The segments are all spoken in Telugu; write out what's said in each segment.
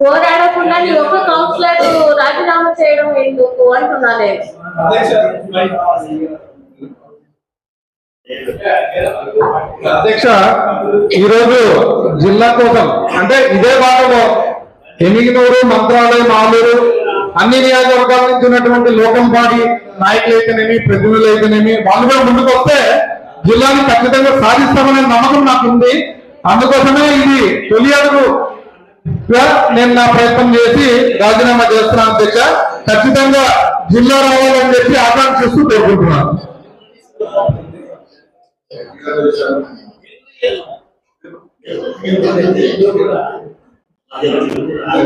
పోరాడకుండా నీ ఒక్క కౌన్సిలర్ రాజీనామా చేయడం ఎందుకు అంటున్నా నేను. అధ్యక్ష ఈరోజు జిల్లా కోసం అంటే ఇదే భాగంలో ఎమిగినూరు మంత్రాలయం ఆలూరు అన్ని నియోజకవర్గాల నుంచి ఉన్నటువంటి లోకంపాడి నాయకులు అయితేనేమి ప్రతినిధులు అయితేనేమి వాళ్ళు కూడా ముందుకు వస్తే జిల్లాని ఖచ్చితంగా సాధిస్తామనే నమ్మకం నాకు ఉంది అందుకోసమే ఇది తొలి అడుగు నేను నా ప్రయత్నం చేసి రాజీనామా చేస్తున్నాను అధ్యక్ష. ఖచ్చితంగా జిల్లా రావాలని చెప్పి ఆకాంక్షిస్తూ కోరుకుంటున్నాను.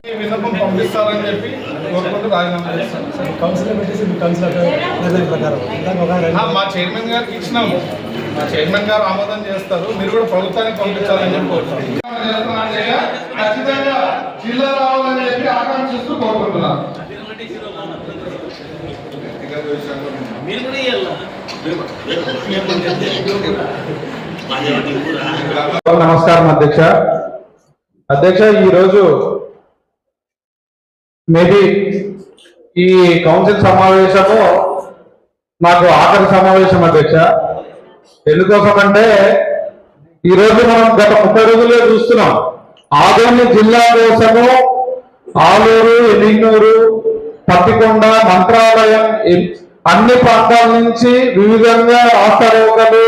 ఈ విన్నపం పంపిస్తారని చెప్పి కోరుకుంటూ రాజీనామా చేస్తాను సార్. కౌన్సిలర్ పెట్టేసి మీ కౌన్సిలర్ ప్రకారం. చైర్మన్ గారికి ఇచ్చినాము. మా చైర్మన్ గారు ఆమోదం చేస్తారు. మీరు కూడా ప్రభుత్వానికి పంపించాలని చెప్పి కోరుతున్నాను ఖచ్చితంగా జిల్లా రావాలని చెప్పి ఆకాంక్షిస్తూ కోరుకుంటున్నాను నమస్కారం అధ్యక్ష. అధ్యక్ష ఈరోజు మేబీ ఈ కౌన్సిల్ సమావేశము నాకు ఆఖరి సమావేశం అధ్యక్ష. ఎందుకోసం అంటే ఈ రోజు మనం గత ముప్పై రోజులే చూస్తున్నాం. ఆదోని జిల్లా కోసము ఆలూరు ఎలినూరు పత్తికొండ మంత్రాలయం అన్ని ప్రాంతాల నుంచి వివిధంగా రాస్తారోకలు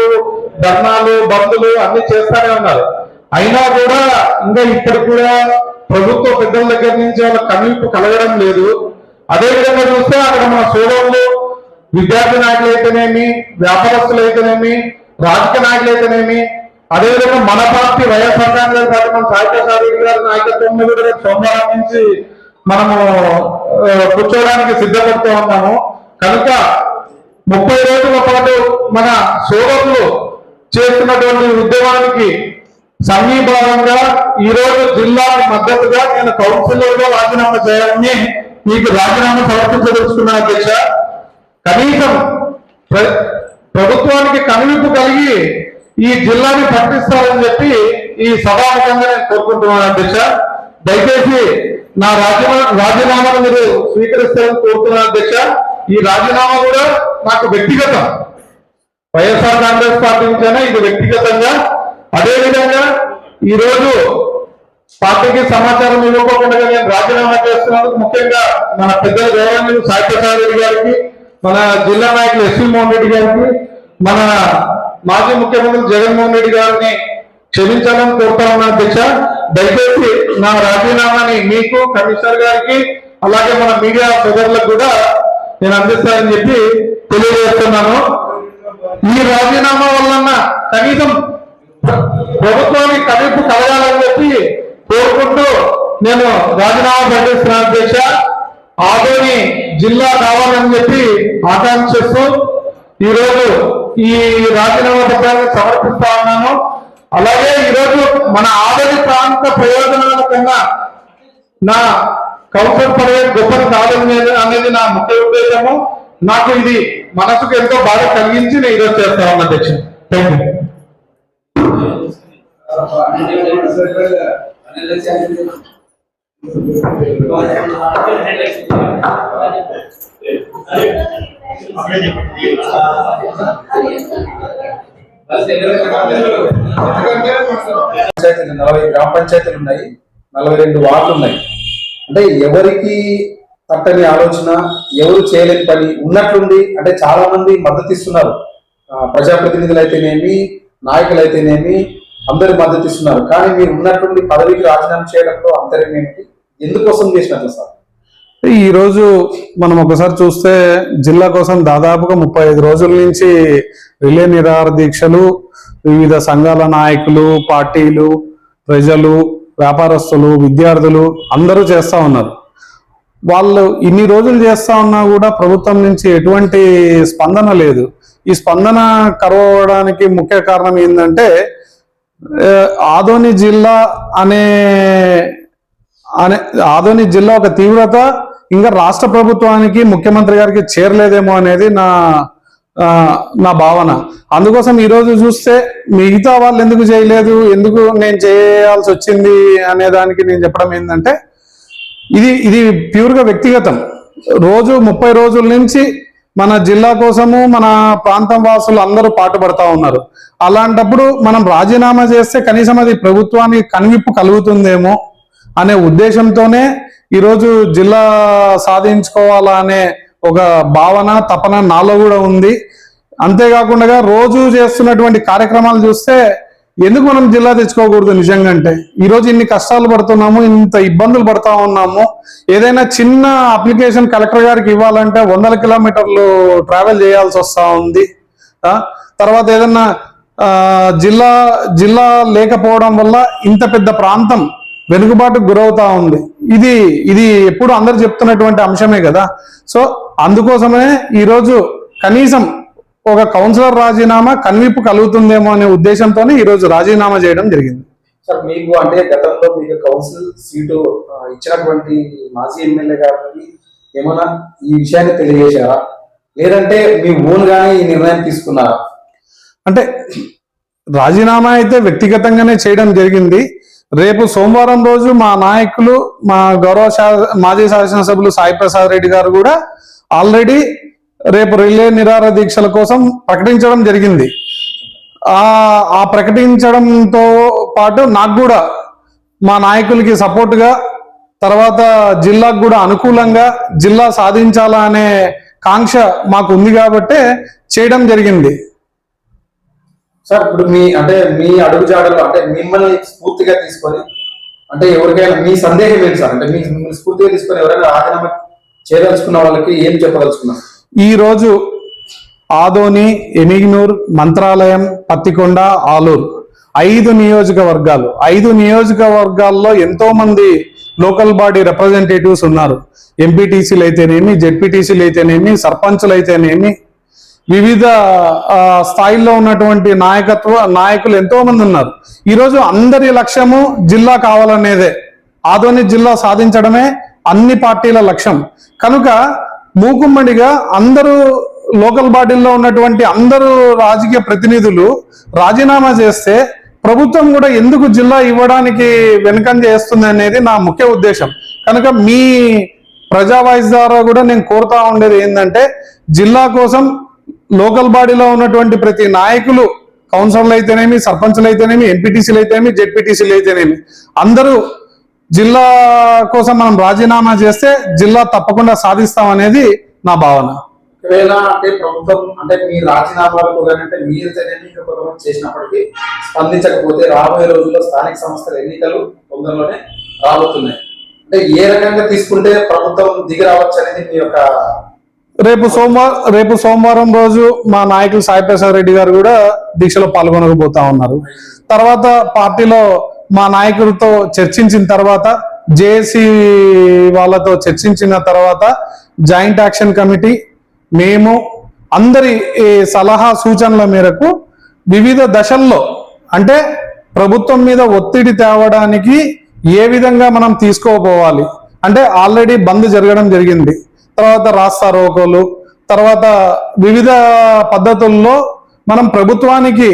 ధర్నాలు బంధులు అన్ని చేస్తానే ఉన్నారు. అయినా కూడా ఇంకా ఇప్పుడు కూడా ప్రభుత్వ పెద్దల దగ్గర నుంచి వాళ్ళ కనువిప్పు కలగడం లేదు. అదేవిధంగా చూస్తే అక్కడ మన సోదరులు విద్యార్థి నాయకులు అయితేనేమి వ్యాపారస్తులు అయితేనేమి రాజకీయ నాయకులు అయితేనేమి అదేవిధంగా మన పార్టీ వైఎస్ఆర్ కాంగ్రెస్ పార్టీ మన సాహిత్య సారథి గారి నాయకత్వంలో కూడా రేపు సోమవారం నుంచి మనము కూర్చోవడానికి సిద్ధపడుతూ ఉన్నాము. కనుక ముప్పై రోజుల పాటు మన సోదరులు చేస్తున్నటువంటి ఉద్యమానికి సమీభావంగా ఈ రోజు జిల్లాకి మద్దతుగా నేను కౌన్సిలర్గా రాజీనామా చేయాలని మీకు రాజీనామా సమర్పించదలుచుకున్నాను అధ్యక్ష. కనీసం ప్రభుత్వానికి కనువిప్పు కలిగి ఈ జిల్లాని పట్టిస్తారని చెప్పి ఈ సభాముఖంగా నేను కోరుకుంటున్నాను అధ్యక్ష. దయచేసి నా రాజీనామా రాజీనామాను మీరు స్వీకరిస్తారని కోరుతున్నాను అధ్యక్ష. ఈ రాజీనామా కూడా నాకు వ్యక్తిగతం. వైఎస్ఆర్ కాంగ్రెస్ పార్టీ నుంచైనా ఇది వ్యక్తిగతంగా. అదే విధంగా పార్టీకి సమాచారం ఇవ్వకుండా నేను రాజీనామా చేస్తున్నందుకు ముఖ్యంగా మన పెద్దల గౌరవనీయులు సాహిత్యసారి గారికి మన జిల్లా నాయకులు ఎస్వి మోహన్ రెడ్డి గారికి మన మాజీ ముఖ్యమంత్రి జగన్మోహన్ రెడ్డి గారిని క్షమించాలని కోరుతా ఉన్నా అధ్యక్ష దయచేసి నా రాజీనామాని మీకు కమిషనర్ గారికి అలాగే మన మీడియా సోదరులకు కూడా నేను అందిస్తానని చెప్పి తెలియజేస్తున్నాను. ఈ రాజీనామా వలన కనీసం ప్రభుత్వానికి కనీసం కలగాలని చెప్పి కోరుకుంటూ నేను రాజీనామా ప్రకటిస్తున్నాను అధ్యక్ష. ఆదోని జిల్లా కావాలని చెప్పి ఆకాంక్షిస్తూ ఈరోజు ఈ రాజీనామా పత్రాన్ని సమర్పిస్తా ఉన్నాను. అలాగే ఈరోజు మన ఆదరి ప్రాంత ప్రయోజనాల కన్నా నా కౌన్సిల్ పడే గొప్పది కాదని అనేది నా ముఖ్య ఉద్దేశము. నాకు ఇది మనసుకు ఎంతో బాధ కలిగించి నేను ఈరోజు చేస్తా ఉన్నా అధ్యక్ష థ్యాంక్ యూ పంచాయతీలు నలభై గ్రామ పంచాయతీలు ఉన్నాయి. నలభై రెండు వార్డులు ఉన్నాయి. అంటే ఎవరికి తట్టని ఆలోచన ఎవరు చేయలేని పని ఉన్నట్లుండి అంటే చాలా మంది మద్దతు ఇస్తున్నారు. ప్రజాప్రతినిధులు అయితేనేమి నాయకులు అయితేనేమి అందరు మద్దతు ఇస్తున్నారు. కానీ మీరు ఉన్నట్టుండి పదవికి రాజీనామా చేయడంలో అంతరం ఏమిటి ఎందుకోసం చేసినట్లు సార్? ఈరోజు మనం ఒకసారి చూస్తే జిల్లా కోసం దాదాపుగా ముప్పై ఐదు రోజుల నుంచి రిలే నిరాహార దీక్షలు వివిధ సంఘాల నాయకులు పార్టీలు ప్రజలు వ్యాపారస్తులు విద్యార్థులు అందరూ చేస్తా ఉన్నారు. వాళ్ళు ఇన్ని రోజులు చేస్తూ ఉన్నా కూడా ప్రభుత్వం నుంచి ఎటువంటి స్పందన లేదు. ఈ స్పందన కరవడానికి ముఖ్య కారణం ఏంటంటే ఆదోని జిల్లా అనే అనే ఆదోని జిల్లా ఒక తీవ్రత ఇంకా రాష్ట్ర ప్రభుత్వానికి ముఖ్యమంత్రి గారికి చేరలేదేమో అనేది నా నా భావన. అందుకోసం ఈరోజు చూస్తే మిగతా వాళ్ళు ఎందుకు చేయలేదు ఎందుకు నేను చేయాల్సి వచ్చింది అనే దానికి నేను చెప్పడం ఏంటంటే ఇది ఇది ప్యూర్గా వ్యక్తిగతం. రోజు ముప్పై రోజుల నుంచి మన జిల్లా కోసము మన ప్రాంతం వాసులు అందరూ పాటుపడతా ఉన్నారు. అలాంటప్పుడు మనం రాజీనామా చేస్తే కనీసం అది ప్రభుత్వానికి కనువిప్పు కలుగుతుందేమో అనే ఉద్దేశంతోనే ఈరోజు జిల్లా సాధించుకోవాలా అనే ఒక భావన తపన నాలో కూడా ఉంది. అంతేకాకుండా రోజు చేస్తున్నటువంటి కార్యక్రమాలు చూస్తే ఎందుకు మనం జిల్లా తెచ్చుకోకూడదు నిజంగా అంటే ఈరోజు ఇన్ని కష్టాలు పడుతున్నాము ఇంత ఇబ్బందులు పడతా ఉన్నాము. ఏదైనా చిన్న అప్లికేషన్ కలెక్టర్ గారికి ఇవ్వాలంటే వందల కిలోమీటర్లు ట్రావెల్ చేయాల్సి వస్తూ ఉంది. తర్వాత ఏదన్నా జిల్లా జిల్లా లేకపోవడం వల్ల ఇంత పెద్ద ప్రాంతం వెనుకబాటుకు గురవుతా ఉంది. ఇది ఇది ఎప్పుడు అందరు చెప్తున్నటువంటి అంశమే కదా. సో అందుకోసమే ఈరోజు కనీసం ఒక కౌన్సిలర్ రాజీనామా కన్విప్పు కలుగుతుందేమో అనే ఉద్దేశంతోనే ఈరోజు రాజీనామా చేయడం జరిగింది. సార్ మీకు అంటే గతంలో మీకు కౌన్సిల్ సీటు ఇచ్చినటువంటి మాజీ ఎమ్మెల్యే గారికి ఏమైనా ఈ విషయాన్ని తెలియజేశారా? లేదంటే మీ ఓన్ గానే ఈ నిర్ణయం తీసుకున్నారా? అంటే రాజీనామా అయితే వ్యక్తిగతంగానే చేయడం జరిగింది. రేపు సోమవారం రోజు మా నాయకులు మా గౌరవ మాజీ శాసనసభ్యులు సాయి ప్రసాద్ రెడ్డి గారు కూడా ఆల్రెడీ రేపు రిలే నిరార దీక్షల కోసం ప్రకటించడం జరిగింది. ఆ ప్రకటించడంతో పాటు నాకు కూడా మా నాయకులకి సపోర్ట్గా తర్వాత జిల్లాకు కూడా అనుకూలంగా జిల్లా సాధించాలా అనే కాంక్ష మాకు ఉంది కాబట్టే చేయడం జరిగింది. సార్ ఇప్పుడు మీ అంటే మీ అడుగు జాడలో అంటే మిమ్మల్ని స్ఫూర్తిగా తీసుకొని అంటే ఎవరికైనా మీ సందేహం ఏంటి సార్? అంటే మీ మిమ్మల్ని స్ఫూర్తిగా తీసుకొని ఎవరైనా రాజీనామా చేయదలుచుకున్న వాళ్ళకి ఏం చెప్పదలుచుకున్నారు? ఈ రోజు ఆదోని ఎమిగ్నూర్ మంత్రాలయం పత్తికొండ ఆలూరు ఐదు నియోజకవర్గాలు. ఐదు నియోజకవర్గాల్లో ఎంతో మంది లోకల్ బాడీ రిప్రజెంటేటివ్స్ ఉన్నారు. ఎంపీటీసీలు అయితేనేమి జెడ్పీటీసీలు అయితేనేమి సర్పంచులు అయితేనేమి వివిధ స్థాయిల్లో ఉన్నటువంటి నాయకత్వ నాయకులు ఎంతో మంది ఉన్నారు. ఈరోజు అందరి లక్ష్యము జిల్లా కావాలనేదే. ఆదోని జిల్లా సాధించడమే అన్ని పార్టీల లక్ష్యం. కనుక మూకుమ్మడిగా అందరూ లోకల్ బాడీల్లో ఉన్నటువంటి అందరూ రాజకీయ ప్రతినిధులు రాజీనామా చేస్తే ప్రభుత్వం కూడా ఎందుకు జిల్లా ఇవ్వడానికి వెనుకంజ చేస్తుంది అనేది నా ముఖ్య ఉద్దేశం. కనుక మీ ప్రజా వాయిస్ ద్వారా కూడా నేను కోరుతా ఉండేది ఏంటంటే జిల్లా కోసం లోకల్ బాడీలో ఉన్నటువంటి ప్రతి నాయకులు కౌన్సిలర్లు అయితేనేమి సర్పంచులు అయితేనేమి ఎంపీటీసీలు అయితేనేమి జెడ్పీటీసీలు అయితేనేమి అందరూ జిల్లా కోసం మనం రాజీనామా చేస్తే జిల్లా తప్పకుండా సాధిస్తాం అనేది నా భావన. ఒకవేళ అంటే ప్రభుత్వం అంటే మీ రాజీనామాలకు కానీ అంటే మీరు ఎన్నిక కొంతమంది చేసినప్పటికీ స్పందించకపోతే రాబోయే రోజుల్లో స్థానిక సంస్థల ఎన్నికలు తొందరలోనే రాబోతున్నాయి. అంటే ఏ రకంగా తీసుకుంటే ప్రభుత్వం దిగి రావచ్చు అనేది మీ యొక్క రేపు సోమవారం రేపు సోమవారం రోజు మా నాయకులు సాయి ప్రసాద్ రెడ్డి గారు కూడా దీక్షలో పాల్గొనకపోతా ఉన్నారు. తర్వాత పార్టీలో మా నాయకులతో చర్చించిన తర్వాత జేఏసీ వాళ్ళతో చర్చించిన తర్వాత జాయింట్ యాక్షన్ కమిటీ మేము అందరి సలహా సూచనల మేరకు వివిధ దశల్లో అంటే ప్రభుత్వం మీద ఒత్తిడి తేవడానికి ఏ విధంగా మనం తీసుకోపోవాలి అంటే ఆల్రెడీ బంద్ జరగడం జరిగింది. తర్వాత రాస్తా రోకోలు తర్వాత వివిధ పద్ధతుల్లో మనం ప్రభుత్వానికి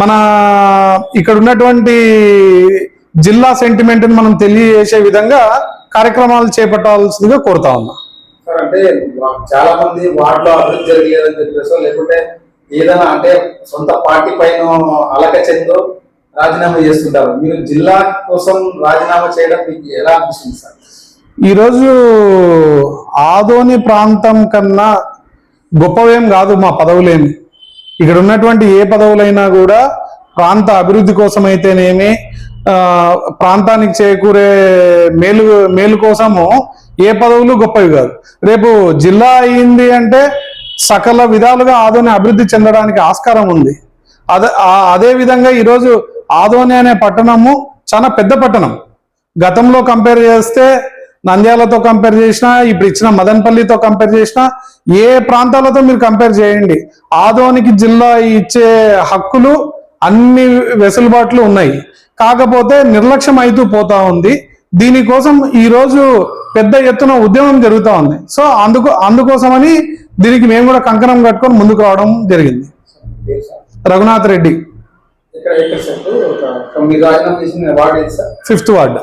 మన ఇక్కడ ఉన్నటువంటి జిల్లా సెంటిమెంట్ని మనం తెలియజేసే విధంగా కార్యక్రమాలు చేపట్టాల్సిందిగా కోరుతా ఉన్నా. సార్ అంటే చాలా మంది వార్డులో అభివృద్ధి జరగలేదని చెప్పేసో లేకుంటే ఏదైనా అంటే సొంత పార్టీ పైన అలక చెందో రాజీనామా చేస్తుంటారు. మీరు జిల్లా కోసం రాజీనామా చేయడం మీకు ఎలా అనిపిస్తుంది సార్? ఈరోజు ఆదోని ప్రాంతం కన్నా గొప్పవేం కాదు మా పదవులేమి. ఇక్కడ ఉన్నటువంటి ఏ పదవులైనా కూడా ప్రాంత అభివృద్ధి కోసం అయితేనేమి ప్రాంతానికి చేకూరే మేలు మేలు కోసము ఏ పదవులు గొప్పవి కాదు. రేపు జిల్లా అయింది అంటే సకల విధాలుగా ఆదోని అభివృద్ధి చెందడానికి ఆస్కారం ఉంది. అదే అదే విధంగా ఈరోజు ఆదోని అనే పట్టణము చాలా పెద్ద పట్టణం. గతంలో కంపేర్ చేస్తే నంద్యాలతో కంపేర్ చేసినా ఇప్పుడు ఇచ్చిన మదనపల్లితో కంపేర్ చేసినా ఏ ప్రాంతాలతో మీరు కంపేర్ చేయండి. ఆదోనికి జిల్లా ఇచ్చే హక్కులు అన్ని వెసులుబాట్లు ఉన్నాయి. కాకపోతే నిర్లక్ష్యం అవుతూ పోతా ఉంది. దీనికోసం ఈ రోజు పెద్ద ఎత్తున ఉద్యమం జరుగుతా ఉంది. సో అందుకు అందుకోసమని దీనికి మేము కూడా కంకణం కట్టుకొని ముందుకు రావడం జరిగింది. రఘునాథ్ రెడ్డి. Fifth ward.